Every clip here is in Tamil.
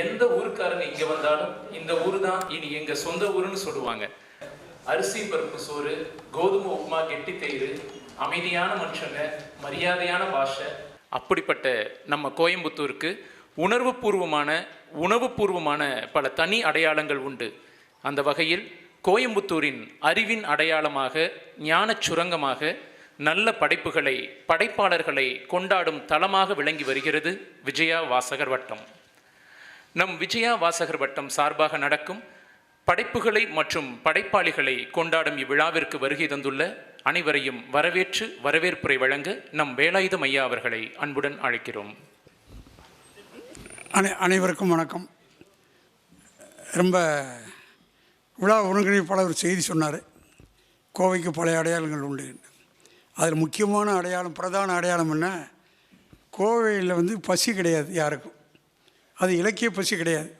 எந்த ஊருக்காரங்க இங்க வந்தாலும் இந்த ஊர் தான் இனி எங்க சொந்த ஊருன்னு சொல்லுவாங்க. அரிசி பருப்பு சோறு கோதுமை உப்புமா கெட்டி தயிர் அமைதியான மனுஷங்க மரியாதையான பாஷை. அப்படிப்பட்ட நம்ம கோயம்புத்தூருக்கு உணர்வுபூர்வமான உணவுபூர்வமான பல தனி அடையாளங்கள் உண்டு. அந்த வகையில் கோயம்புத்தூரின் அறிவின் அடையாளமாக ஞானச் சுரங்கமாக நல்ல படைப்புகளை படைப்பாளர்களை கொண்டாடும் தளமாக விளங்கி வருகிறது விஜயா வாசகர் வட்டம். நம் விஜயா வாசகர் வட்டம் சார்பாக நடக்கும் படைப்புகளை மற்றும் படைப்பாளிகளை கொண்டாடும் இவ்விழாவிற்கு வருகை தந்துள்ள அனைவரையும் வரவேற்று வரவேற்புரை வழங்க நம் வேலாயுதம் ஐயா அவர்களை அன்புடன் அழைக்கிறோம். அனை அனைவருக்கும் வணக்கம். ரொம்ப விழா ஒருங்கிணைப்பாளர் ஒரு செய்தி சொன்னார். கோவைக்கு பல அடையாளங்கள் உண்டு அதில் முக்கியமான அடையாளம் பிரதான அடையாளம் என்ன? கோவையில் வந்து பசி கிடையாது யாருக்கும். அது இலக்கிய பசி கிடையாது.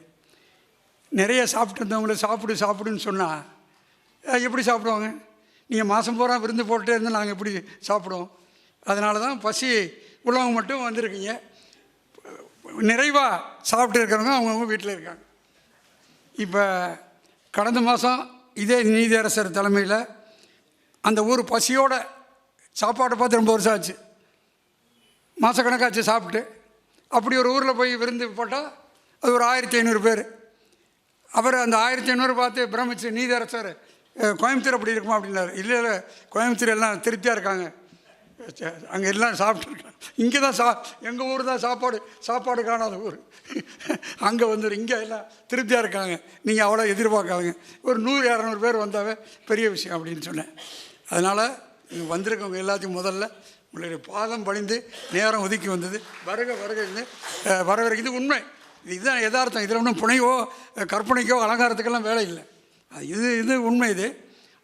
நிறைய சாப்பிட்டு இருந்தவங்கள சாப்பிடு சாப்பிடுன்னு சொன்னால் எப்படி சாப்பிடுவாங்க? நீங்கள் மாதம் பூரா விருந்து போட்டே இருந்தால் நாங்கள் எப்படி சாப்பிடுவோம்? அதனால தான் பசி உள்ளவங்க மட்டும் வந்திருக்கீங்க. நிறைவாக சாப்பிட்டு இருக்கிறவங்க அவங்கவுங்க வீட்டில் இருக்காங்க. இப்போ கடந்த மாதம் இதே நீதியரசர் தலைமையில் அந்த ஊர் பசியோட சாப்பாடை பார்த்து ரொம்ப வருஷம் ஆச்சு. மாதக்கணக்காச்சு சாப்பிட்டு அப்படி ஒரு ஊரில் போய் விருந்து போட்டால் அது ஒரு ஆயிரத்தி ஐநூறு பேர். அவர் அந்த ஆயிரத்தி ஐநூறு பார்த்து பிரமிச்சு நீதரசர் கோயம்புத்தூர் அப்படி இருக்குமா? அப்படின்னாரு. இல்லை இல்லை கோயம்புத்தூர் எல்லாம் திருப்தியாக இருக்காங்க. அங்கே எல்லாம் சாப்பிட்டுருக்காங்க இங்கே தான் சா எங்கள் ஊர் தான் சாப்பாடு சாப்பாடு காணாத ஊர். அங்கே வந்துடும் இங்கே எல்லாம் திருப்தியாக இருக்காங்க. நீங்கள் அவ்வளோ எதிர்பார்க்காதீங்க. ஒரு நூறு இரநூறு பேர் வந்தாவே பெரிய விஷயம் அப்படின்னு சொன்னேன். அதனால் இங்கே வந்திருக்கவங்க எல்லாத்தையும் முதல்ல உங்களுடைய பாதம் பணிந்து நேரம் ஒதுக்கி வந்தது. வருக வருகைன்னு அஹ், இது உண்மை. இதுதான் யதார்த்தம். இதில் ஒன்றும் புனைவோ கற்பனைக்கோ அலங்காரத்துக்கெல்லாம் வேலை இல்லை. இது இது உண்மை இது.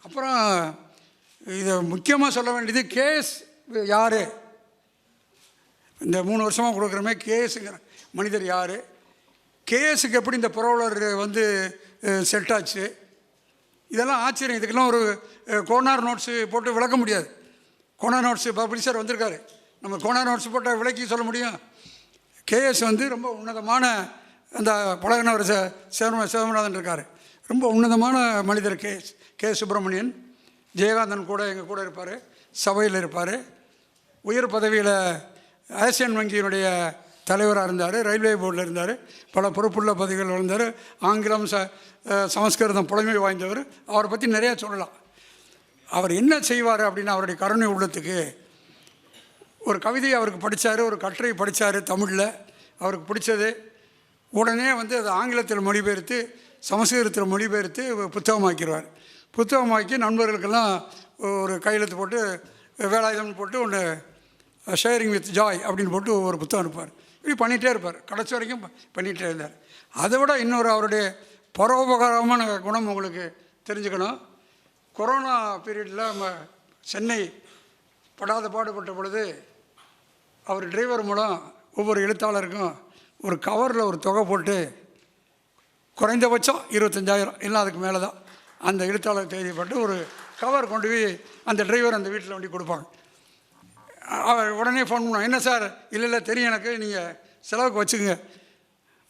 அப்புறம் இதை முக்கியமாக சொல்ல வேண்டியது கேஸ் யார்? இந்த மூணு வருஷமாக கொடுக்குறோமே கேஸுங்கிற மனிதர் யார்? கேஸுக்கு எப்படி இந்த புரவலர் வந்து செட் ஆச்சு இதெல்லாம் ஆச்சரியம். இதுக்கெல்லாம் ஒரு கோனார் நோட்ஸு போட்டு விளக்க முடியாது. கோனார் நோட்ஸு பப்ளிஷர் வந்திருக்காரு. நம்ம கோனார் நோட்ஸ் போட்டால் விளக்கி சொல்ல முடியும். கேஎஸ் வந்து ரொம்ப உன்னதமான அந்த பழகினவர் ச சிவம சிவமநாதன் இருக்கார். ரொம்ப உன்னதமான மனிதர் கே கே சுப்பிரமணியன். ஜெயகாந்தன் கூட எங்கள் கூட இருப்பார். சபையில் இருப்பார். உயர் பதவியில் ஆசியன் வங்கியினுடைய தலைவராக இருந்தார். ரயில்வே போர்டில் இருந்தார். பல பொறுப்புள்ள பதவிகள் இருந்தார் ஆங்கிலம் ச சமஸ்கிருதம் புலமை வாய்ந்தவர். அவரை பற்றி நிறையா சொல்லலாம். அவர் என்ன செய்வார் அப்படின்னு அவருடைய கருணை உள்ளத்துக்கு ஒரு கவிதை அவருக்கு படித்தார் ஒரு கட்டுரை படித்தார் தமிழில். அவருக்கு பிடிச்சது. உடனே வந்து அதை ஆங்கிலத்தில் மொழிபெயர்த்து சமஸ்கிருதத்தில் மொழிபெயர்த்து புத்தகமாக்கிடுவார் புத்தகமாக்கி நண்பர்களுக்கெல்லாம் ஒரு கையெழுத்து போட்டு வேலாயுதம் போட்டு ஒன்று ஷேரிங் வித் ஜாய் அப்படின்னு போட்டு ஒரு புத்தகம் அனுப்பார் இப்படி பண்ணிகிட்டே இருப்பார். கடைசி வரைக்கும் ப- பண்ணிகிட்டே இருந்தார். அதை விட இன்னொரு அவருடைய பரோபகாரமான குணம் உங்களுக்கு தெரிஞ்சுக்கணும். கொரோனா பீரியடில் நம்ம சென்னை படாத பாடுபட்ட பொழுது அவர் டிரைவர் மூலம் ஒவ்வொரு எழுத்தாளருக்கும் ஒரு கவரில் ஒரு தொகை போட்டு குறைந்தபட்சம் இருபத்தஞ்சாயிரம் இல்லை அதுக்கு மேலே தான் அந்த எழுத்தாளர் தேதிப்பட்டு ஒரு கவர் கொண்டு போய் அந்த டிரைவர் அந்த வீட்டில் வண்டி கொடுப்பாங்க. அவர் உடனே ஃபோன் பண்ணுவோம் என்ன சார்? இல்லை இல்லை தெரியும் எனக்கு நீங்கள் செலவுக்கு வச்சுக்கோங்க.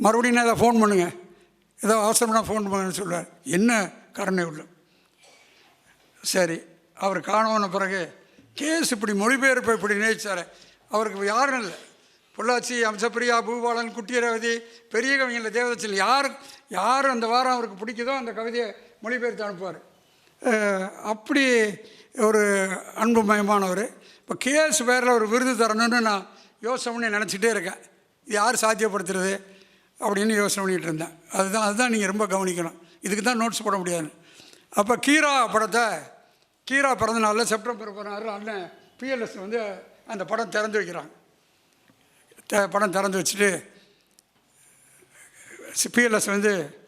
மறுபடியும் நான் ஃபோன் பண்ணுங்கள் ஏதோ அவசரம்னா ஃபோன் பண்ணுங்கன்னு சொல்லுவார் என்ன கருணை உள்ள சரி அவர் காணோன பிறகு கேஸ் இப்படி மொழிபெயர்ப்பை இப்படி நினைச்சார் அவருக்கு யாரும் இல்லை. பொள்ளாச்சி அம்சப்பிரியா பூபாலன் குட்டியரவதி பெரிய கவிஞர்கள் தேவதச்சல் யார் யார் அந்த வாரம் அவருக்கு பிடிக்குதோ அந்த கவிதையை மொழிபெயர்த்து அனுப்புவார். அப்படி ஒரு அன்புமயமானவர் இப்போ கேஎஸ் பேரில் ஒரு விருது தரணும்னு நான் யோசனை பண்ணி நினச்சிட்டே இருக்கேன். இது யார் சாத்தியப்படுத்துறது அப்படின்னு யோசனை பண்ணிகிட்டு இருந்தேன். அதுதான் அதுதான் நீங்கள் ரொம்ப கவனிக்கணும். இதுக்கு தான் நோட்ஸ் போட முடியாது. அப்போ கீரா படத்தை கீரா பிறந்த நாளில் செப்டம்பர் பதினாறு அண்ணன் பிஎல்எஸ் வந்து அந்த படம் திறந்து வைக்கிறாங்க. த- படம் திறந்து வச்சுட்டு பிஎல்எஸ் வந்து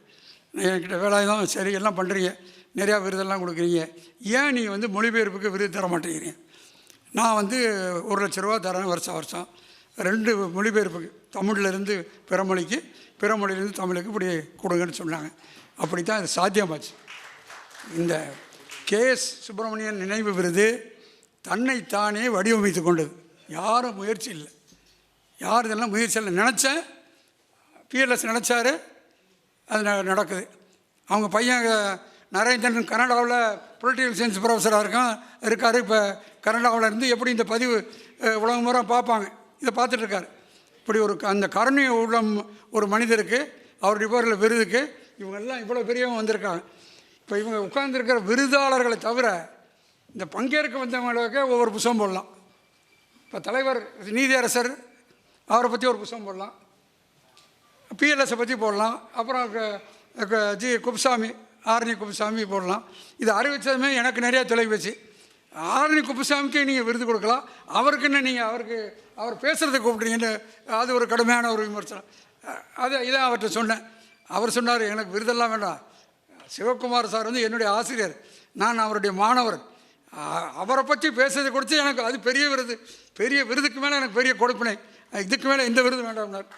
என்கிட்ட வேலாயுதம் சரி எல்லாம் பண்ணுறீங்க நிறையா விருதெல்லாம் கொடுக்குறீங்க. ஏன் நீங்கள் வந்து மொழிபெயர்ப்புக்கு விருது தர மாட்டேங்கிறீங்க? நான் வந்து ஒரு லட்ச ரூபா தரேன் வருஷம் வருஷம். ரெண்டு மொழிபெயர்ப்புக்கு தமிழ்லேருந்து பிற மொழிக்கு பிற மொழியிலேருந்து தமிழுக்கு இப்படி கொடுங்கன்னு சொன்னாங்க. அப்படி தான் இது சாத்தியமாச்சு. இந்த கே எஸ் சுப்பிரமணியன் நினைவு விருது தன்னைத்தானே வடிவமைத்து கொண்டது. யாரும் முயற்சி இல்லை. யார் இதெல்லாம் முயற்சி இல்லை. நினச்சேன். பிஎல்எஸ் நினச்சாரு. அது ந- நடக்குது. அவங்க பையன் நரேந்திரன் கனடாவில் பொலிட்டிக்கல் சயின்ஸ் ப்ரொஃபஸராக இருக்கான். இருக்கார். இப்போ கனடாவில் இருந்து எப்படி இந்த பதிவு உலகம் முறை பார்ப்பாங்க. இதை பார்த்துட்ருக்காரு இப்படி ஒரு க- அந்த கருணை உள்ள ஒரு மனிதருக்கு அவருடைய பேரில் விருதுக்கு இவங்கெல்லாம் இவ்வளோ பெரியவங்க வந்திருக்காங்க. இப்போ இவங்க உட்கார்ந்துருக்கிற விருதாளர்களை தவிர இந்த பங்கேற்க வந்தவங்களுக்கு ஒவ்வொரு புத்தகம் போடலாம். இப்போ தலைவர் நீதியரசர் அவரை பற்றி ஒரு புஸ்தகம் போடலாம். பிஎல்எஸை பற்றி போடலாம். அப்புறம் க- ஜி குப்புசாமி ஆரணி குப்புசாமி போடலாம். இது அறிவித்ததுமே எனக்கு நிறையா தொலைபேசி. ஆரணி குப்புசாமிக்கு நீங்கள் விருது கொடுக்கலாம். அவருக்குன்னு நீங்கள் அவருக்கு அவர் பேசுகிறத கூப்பிட்றீங்கன்னு அது ஒரு கடுமையான ஒரு விமர்சனம். அது இதான் அவர்கிட்ட சொன்னேன். அவர் சொன்னார் எனக்கு விருதெல்லாம் வேண்டாம். சிவகுமார் சார் வந்து என்னுடைய ஆசிரியர். நான் அவருடைய மாணவர். அவரை பற்றி பேசுறதை கொடுத்து எனக்கு அது பெரிய விருது. பெரிய விருதுக்கு மேலே எனக்கு பெரிய கொடுப்பினை. இதுக்கு மேலே இந்த விருது வேண்டாம்னார்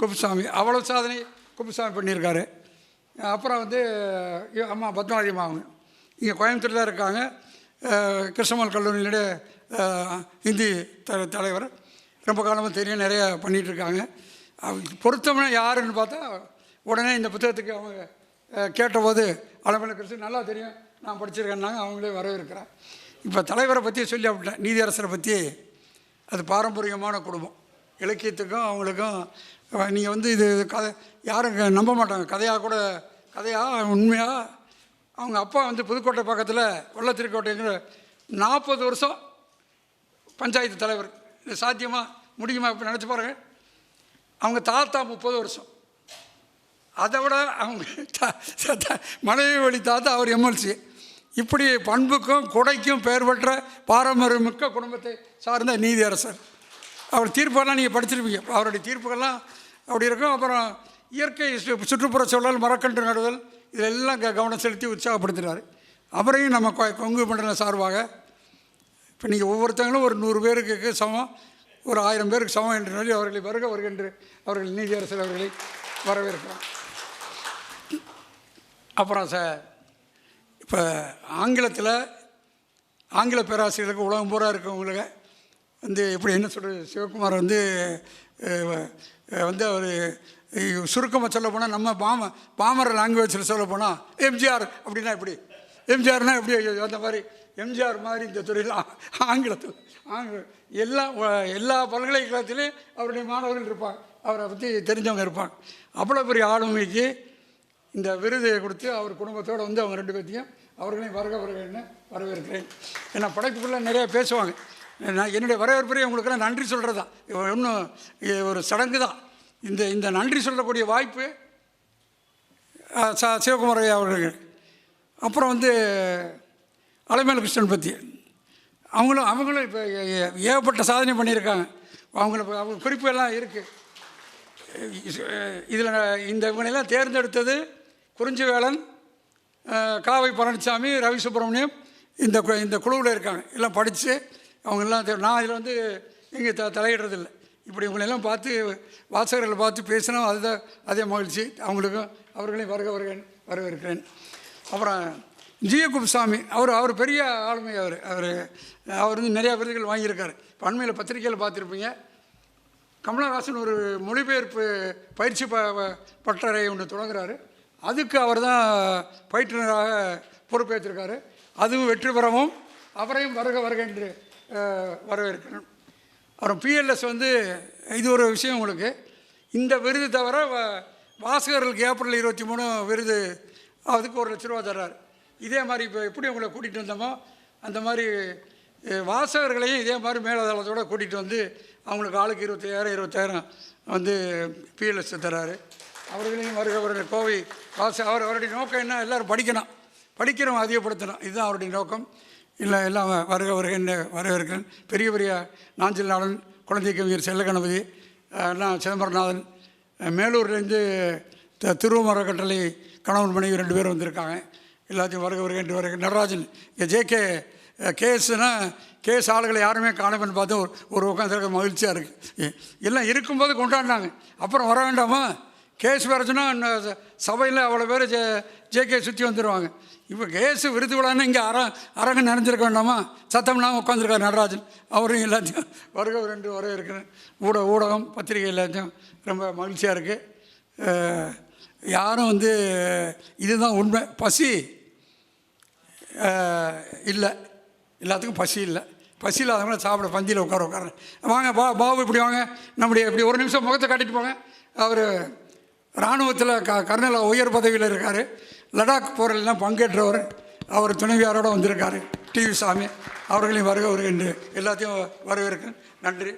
குப்புசாமி அவ்வளோ சாதனை குப்புசாமி பண்ணியிருக்காரு. அப்புறம் வந்து அம்மா பத்மாவதி அம்மா அவங்க. இங்கே கோயம்புத்தூர் தான் இருக்காங்க. கிருஷ்ணமல் கல்லூரியினுடைய இந்தி த தலைவர். ரொம்ப காலமாக தெரியும் நிறையா பண்ணிகிட்ருக்காங்க அவங்க யாருன்னு பார்த்தா உடனே இந்த புத்தகத்துக்கு அவங்க கேட்டபோது அளவில் கிறிஸ்து நல்லா தெரியும். நான் படிச்சிருக்கேன்னாங்க அவங்களே வரவேற்கிறேன் இப்போ தலைவரை பற்றி சொல்லி அப்படிட்டேன் நீதியரசரை பற்றி அது பாரம்பரியமான குடும்பம். இலக்கியத்துக்கும் அவங்களுக்கும் நீங்கள் வந்து இது கதை யாரும் நம்ப மாட்டாங்க. கதையாக கூட கதையாக உண்மையாக அவங்க அப்பா வந்து புதுக்கோட்டை பக்கத்தில் வெள்ளத்திருக்கோட்டைங்கிற நாற்பது வருஷம் பஞ்சாயத்து தலைவர். இது சாத்தியமாக முடியுமா இப்போ நினச்சி பாருங்கள் அவங்க தாத்தா முப்பது வருஷம். அதை விட அவங்க மனைவி வழி தாத்தா அவர் எம்எல்சி. இப்படி பண்புக்கும் கொடைக்கும் பெயர் பெற்ற பாரம்பரியமிக்க குடும்பத்தை சார்ந்த நீதியரசர். அவர் தீர்ப்பெல்லாம் நீங்கள் படிச்சிருப்பீங்க. அவருடைய தீர்ப்புகள்லாம் அப்படி இருக்கும். அப்புறம் இயற்கை சுற்றுப்புற சூழல் மரக்கன்று நடுதல் இதெல்லாம் க- கவனம் செலுத்தி உற்சாகப்படுத்துகிறார் அவரையும் நம்ம கொ- கொங்கு மண்டலம் சார்பாக இப்போ நீங்கள் ஒவ்வொருத்தங்களும் ஒரு நூறு பேருக்கு சமம் ஒரு ஆயிரம் பேருக்கு சமம் என்று சொல்லி அவர்களை வருக வருகின்ற அவர்கள் நீதியரசர் அவர்களை வரவேற்கிறோம். அப்புறம் சார் இப்போ ஆங்கிலத்தில் ஆங்கில பேராசிரியர்களுக்கு உலகம் பூரா இருக்கவங்களுக்கு வந்து எப்படி என்ன சொல்கிறது சிவகுமார் வந்து வந்து அவர் சுருக்கமாக சொல்ல போனால் நம்ம பாம பாமர லாங்குவேஜில் சொல்ல போனால் எம்ஜிஆர் அப்படின்னா எப்படி? எம்ஜிஆர்னால் எப்படி? அந்த மாதிரி எம்ஜிஆர் மாதிரி இந்த துறையில் ஆங்கிலத்தில் ஆங்கில எல்லா எல்லா பல்கலைக்கழகத்திலையும் அவருடைய மாணவர்கள் இருப்பாங்க அவரை பற்றி தெரிஞ்சவங்க இருப்பாங்க. அவ்வளோ பெரிய ஆளுமைக்கு இந்த விருதை கொடுத்து அவர் குடும்பத்தோடு வந்து அவங்க ரெண்டு பேர்த்தையும் அவர்களையும் வருக வருகன்னு வரவேற்கிறேன். ஏன்னா படைப்புக்குள்ளே நிறையா பேசுவாங்க. நான் என்னுடைய வரவேற்புரையும் உங்களுக்கெல்லாம் நன்றி சொல்கிறது தான் இன்னும் ஒரு சடங்கு தான். இந்த இந்த நன்றி சொல்லக்கூடிய வாய்ப்பு அஹ், ச சிவகுமார் ஐயா அவர்கள். அப்புறம் வந்து அலைமேல் கிருஷ்ணன் பற்றி அவங்களும் அவங்களும் இப்போ ஏகப்பட்ட சாதனை பண்ணியிருக்காங்க. அவங்களுக்கு அவங்க குறிப்பு எல்லாம் இருக்குது இதில் இந்த இவங்களெல்லாம் தேர்ந்தெடுத்தது குறிஞ்சிவேலன் காவை பழனிசாமி ரவி சுப்பிரமணியம் இந்த கு- இந்த குழுவில் இருக்காங்க. எல்லாம் படித்து அவங்கெல்லாம் நான் இதில் வந்து இங்கே த தலையிடுறதில்லை. இப்படி இவங்களெல்லாம் பார்த்து வாசகர்களை பார்த்து பேசினோம் அதுதான் அதே மகிழ்ச்சி. அவங்களுக்கும் அவர்களையும் வருக வருகிறேன் வரவேற்கிறேன். அப்புறம் ஜிய குப்புசாமி அவர் அவர் பெரிய ஆளுமை அவர். அவர் அவர் வந்து நிறையா விருதுகள் வாங்கியிருக்காரு. இப்போ அண்மையில் பத்திரிக்கையில் பார்த்துருப்பீங்க. கமலஹாசன் ஒரு மொழிபெயர்ப்பு பயிற்சி ப ப- பட்டறை ஒன்று தொடங்குறாரு. அதுக்கு அவர் தான் பயிற்றுனராக பொறுப்பேற்றிருக்காரு. அதுவும் வெற்றி பெறவும் அவரையும் வருக வருக என்று வரவேற்கணும் அப்புறம் பிஎல்எஸ் வந்து இது ஒரு விஷயம் உங்களுக்கு. இந்த விருது தவிர வாசகர்களுக்கு ஏப்ரல் இருபத்தி மூணு விருது அதுக்கு ஒரு லட்ச ரூபா தர்றாரு. இதே மாதிரி இப்போ எப்படி உங்களை கூட்டிகிட்டு வந்தோமோ அந்த மாதிரி வாசகர்களையும் இதே மாதிரி மேலதளத்தோடு கூட்டிகிட்டு வந்து அவங்களுக்கு ஆளுக்கு இருபத்தாயிரம் இருபத்தாயிரம் வந்து பிஎல்எஸ் தர்றாரு. அவர்களையும் வருக வருகிற கோவை வாச அவர் அவருடைய நோக்கம் என்ன? எல்லோரும் படிக்கணும். படிக்கிறவங்க அதிகப்படுத்தணும். இதுதான் அவருடைய நோக்கம். இல்லை எல்லாம் வருக என்ன வரவேற்கிறேன். பெரிய பெரிய நாஞ்சில் நாடன் குழந்தை கவிஞர் செல்லகணபதி அஹ், எல்லாம் சிதம்பரநாதன் மேலூர்லேருந்து த திருவமரக்கட்டளை கணவன் மனைவி ரெண்டு பேரும் வந்திருக்காங்க. எல்லாத்தையும் வருக வருகின்ற வருக. நடராஜன் இங்கே ஜேகே கேஸ்னால் கேஸ் ஆளுகளை யாருமே காணப்பன்னு பார்த்து ஒரு ஒரு உட்காந்துருக்க மகிழ்ச்சியாக இருக்குது எல்லாம் இருக்கும்போது கொண்டாடினாங்க. அப்புறம் வர வேண்டாமா? கேஸ் வரச்சுன்னா சபையில் அவ்வளோ பேர் ஜே ஜேகே சுற்றி வந்துடுவாங்க இப்போ கேஸ் விருது விழான்னு இங்கே அர அரங்க நிறைஞ்சிருக்க வேண்டாமா? சத்தம்லாம் உட்காந்துருக்கார் நடராஜன். அவரும் எல்லாத்தையும் வருக ரெண்டு வர இருக்கிறேன் ஊடக ஊடகம் பத்திரிகை எல்லாத்தையும் ரொம்ப மகிழ்ச்சியாக இருக்குது யாரும் வந்து இதுதான் உண்மை. பசி இல்லை. எல்லாத்துக்கும் பசி இல்லை. பசி இல்லாதவங்கள சாப்பிட பந்தியில் உட்கார உட்கார. வாங்க பா பாபு இப்படி வாங்க. நம்முடைய இப்படி ஒரு நிமிஷம் முகத்தை காட்டிட்டு போங்க. அவர் இராணுவத்தில் க கர்னல் உயர் பதவியில் இருக்கார். லடாக் போரில்லாம் பங்கேற்றவர். அவர் துணைவியாரோடு வந்திருக்காரு. டிவி சாமி அவர்களையும் வருக வருக என்று எல்லாத்தையும் வரவேற்கிறேன் நன்றி.